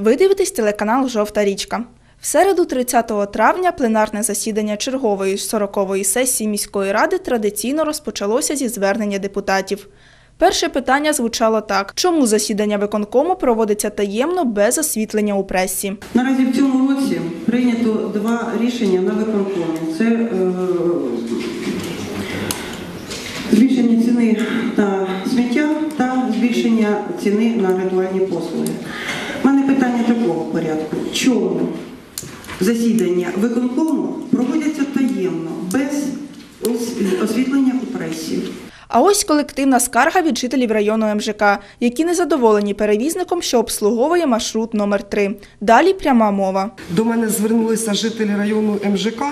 Ви дивитесь телеканал Жовта річка. В середу, 30 травня, пленарне засідання чергової 40-ї сесії міської ради традиційно розпочалося зі звернення депутатів. Перше питання звучало так: чому засідання виконкому проводиться таємно без освітлення у пресі? Наразі в цьому році прийнято два рішення на виконкомі. Це е, збільшення ціни на сміття та збільшення ціни на ритуальні послуги. Питання такого порядку. Чому засідання виконкому проводяться таємно, без освітлення у пресі? А ось колективна скарга від жителів району МЖК, які незадоволені перевізником, що обслуговує маршрут номер 3 Далі пряма мова. До мене звернулися жителі району МЖК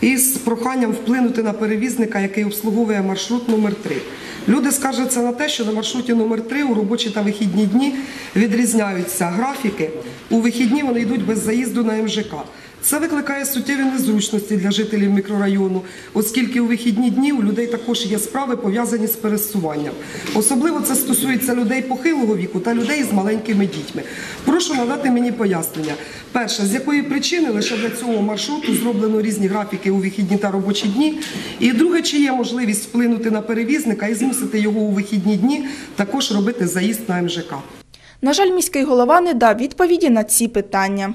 із проханням вплинути на перевізника, який обслуговує маршрут номер 3 Люди скаржаться на те, що на маршруті номер 3 у робочі та вихідні дні відрізняються графіки. У вихідні вони йдуть без заїзду на МЖК. Це викликає суттєві незручності для жителів мікрорайону, оскільки у вихідні дні у людей також є справи пов'язані з пересуванням. Особливо це стосується людей похилого віку та людей з маленькими дітьми. Прошу надати мені пояснення. Перше, з якої причини лише для цього маршруту зроблено різні графіки у вихідні та робочі дні. І друге, чи є можливість вплинути на перевізника і змусити його у вихідні дні також робити заїзд на МЖК. На жаль, міський голова не дав відповіді на ці питання.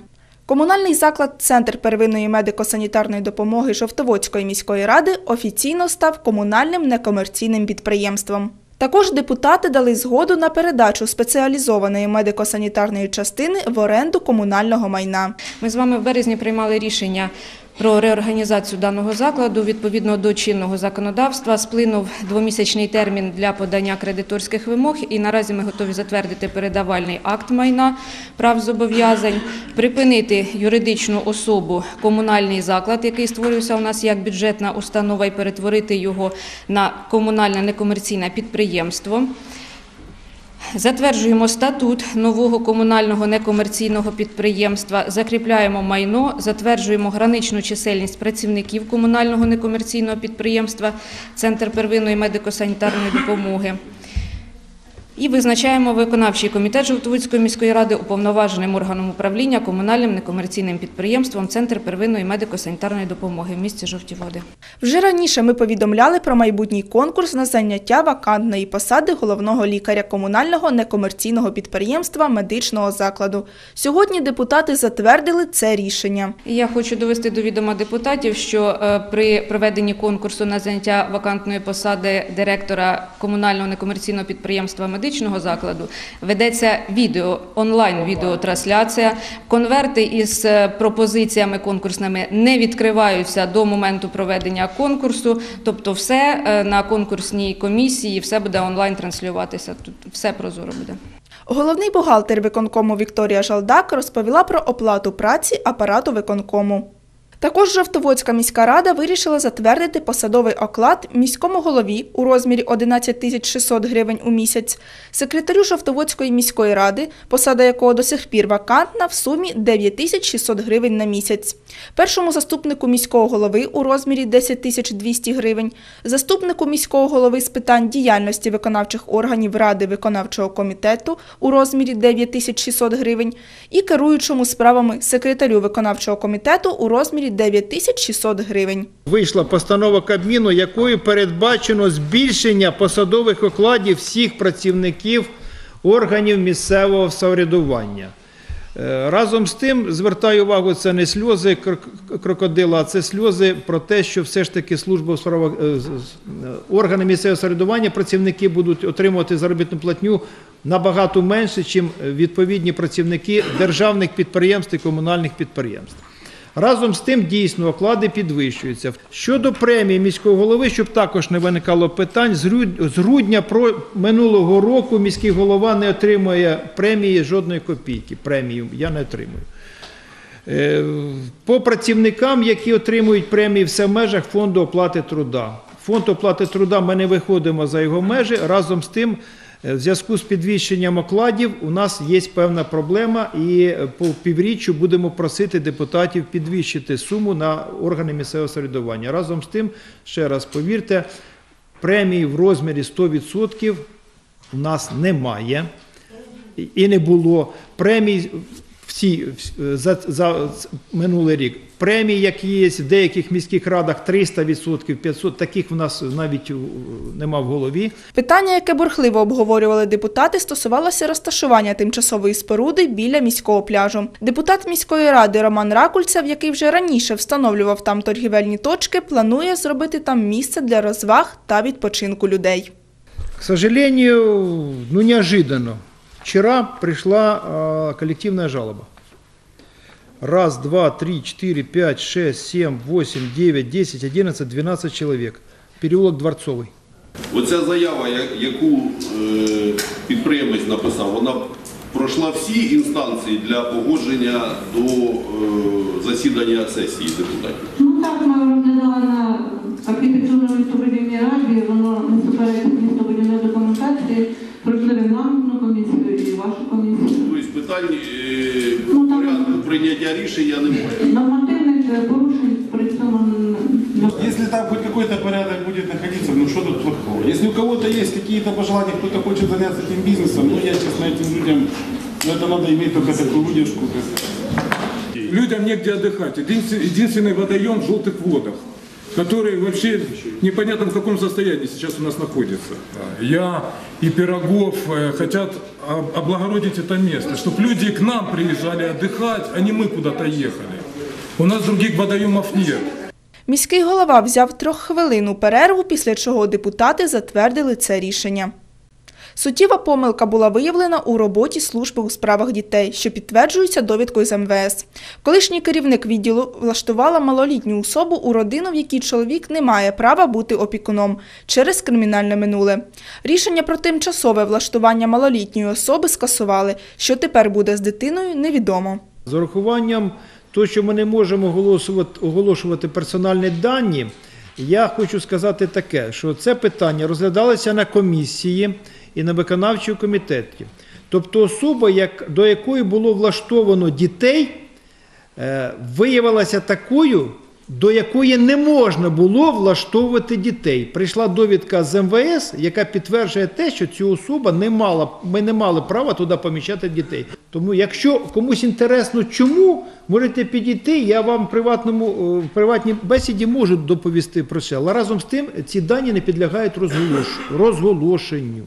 Комунальний заклад Центр первинної медико-санітарної допомоги Жовтоводської міської ради офіційно став комунальним некомерційним підприємством. Також депутати дали згоду на передачу спеціалізованої медико-санітарної частини в оренду комунального майна. Ми з вами в березні приймали рішення про реорганізацію даного закладу. Відповідно до чинного законодавства сплинув двомісячний термін для подання кредиторських вимог, і наразі ми готові затвердити передавальний акт майна прав зобов'язань, припинити юридичну особу комунальний заклад, який створився у нас як бюджетна установа, і перетворити його на комунальне некомерційне підприємство. Затверджуємо статут нового комунального некомерційного підприємства, закріпляємо майно, затверджуємо граничну чисельність працівників комунального некомерційного підприємства Центр первинної медико-санітарної допомоги. І визначаємо виконавчий комітет Жовтоводської міської ради уповноваженим органом управління комунальним некомерційним підприємством Центр первинної медико-санітарної допомоги в місті Жовті Води. Вже раніше ми повідомляли про майбутній конкурс на заняття вакантної посади головного лікаря комунального некомерційного підприємства медичного закладу. Сьогодні депутати затвердили це рішення. Я хочу довести до відома депутатів, що е, при проведенні конкурсу на заняття вакантної посади директора комунального некомерційного підприємства медичного закладу ведеться відео онлайн відеотрансляція. Конверти із е, пропозиціями конкурсними не відкриваються до моменту проведення конкурсу. Тобто, все е, на конкурсній комісії, все буде онлайн транслюватися. Тут все прозоро буде. Головний бухгалтер виконкому Вікторія Жалдак розповіла про оплату праці апарату виконкому. Також Жовтоводська міська рада вирішила затвердити посадовий оклад міському голові у розмірі 11 тисяч 600 гривень у місяць, секретарю Жовтоводської міської ради, посада якого до сих пір вакантна, в сумі 9 тисяч 600 гривень на місяць, першому заступнику міського голови у розмірі 10 тисяч 200 гривень, заступнику міського голови з питань діяльності виконавчих органів Ради виконавчого комітету у розмірі 9 тисяч 600 гривень і керуючому справами секретарю виконавчого комітету у розмірі 9 тисяч 600 гривень. Вийшла постанова Кабміну, якою передбачено збільшення посадових окладів всіх працівників органів місцевого самоврядування. Е, Разом з тим, звертаю увагу, це не сльози крокодила, а це сльози про те, що все ж таки служба е, е, органи місцевого самоврядування, працівники будуть отримувати заробітну платню набагато менше, ніж відповідні працівники державних підприємств і комунальних підприємств. Разом з тим дійсно оклади підвищуються. Щодо премії міського голови, щоб також не виникало питань, з грудня про минулого року міський голова не отримує премії жодної копійки. Премію я не отримую. Е, По працівникам, які отримують премії, все в межах фонду оплати труда. Фонд оплати труда ми не виходимо за його межі. Разом з тим, в зв'язку з підвищенням окладів, у нас є певна проблема, і е, по півріччю будемо просити депутатів підвищити суму на органи місцевого самоврядування. Разом з тим, ще раз повірте, премії в розмірі 100% у нас немає і не було. Премій всі вс- за, за минулий рік. Премії, які є в деяких міських радах 300%, 500%, таких в нас навіть нема в голові. Питання, яке бурхливо обговорювали депутати, стосувалося розташування тимчасової споруди біля міського пляжу. Депутат міської ради Роман Ракульцев, який вже раніше встановлював там торгівельні точки, планує зробити там місце для розваг та відпочинку людей. К сожалению, ну неожиданно. Вчера пришла э, коллективная жалоба. Раз, два, три, четыре, пять, шесть, семь, восемь, девять, десять, одиннадцать, двенадцать человек. Переулок Дворцовый. Оця заява, я- яку е, підприємець написав, вона пройшла всі інстанції для погодження до е, засідання сесії депутатів. Ну так, ми розглядали на архітектурно-містобудівній раді, воно не суперечить містобудівної документації, Питань Ну, там- порядку прийняття рішення немає. Нормативних порушень Если там хоть какой-то порядок будет находиться, ну что тут плохого? Если у кого-то есть какие-то пожелания, кто-то хочет заняться этим бизнесом, ну я, честно, этим людям, ну это надо иметь только такую выдержку. как- Людям негде отдыхать. Единственный, единственный водоем в желтых водах, который вообще непонятно в каком состоянии сейчас у нас находится. Я и Пирогов э, хотят облагородить это место, чтобы люди к нам приезжали отдыхать, а не мы куда-то ехали. У нас других водоемов нет. Міський голова взяв трьоххвилинну перерву, після чого депутати затвердили це рішення. Суттєва помилка була виявлена у роботі служби у справах дітей, що підтверджується довідкою з МВС. Колишній керівник відділу влаштувала малолітню особу у родину, в якій чоловік не має права бути опікуном через кримінальне минуле. Рішення про тимчасове влаштування малолітньої особи скасували. Що тепер буде з дитиною, невідомо. З урахуванням того, що ми не можемо оголошувати, персональні дані, я хочу сказати таке, що це питання розглядалося на комісії і на виконавчому комітеті. Тобто особа, як, до якої було влаштовано дітей, е, виявилася такою, до якої не можна було влаштовувати дітей. Прийшла довідка з МВС, яка підтверджує те, що ця особа не мала, ми не мали права туди поміщати дітей. Тому, якщо комусь інтересно, чому можете підійти, я вам в приватному е, в приватній бесіді можу доповісти про це. Але разом з тим ці дані не підлягають розголошенню.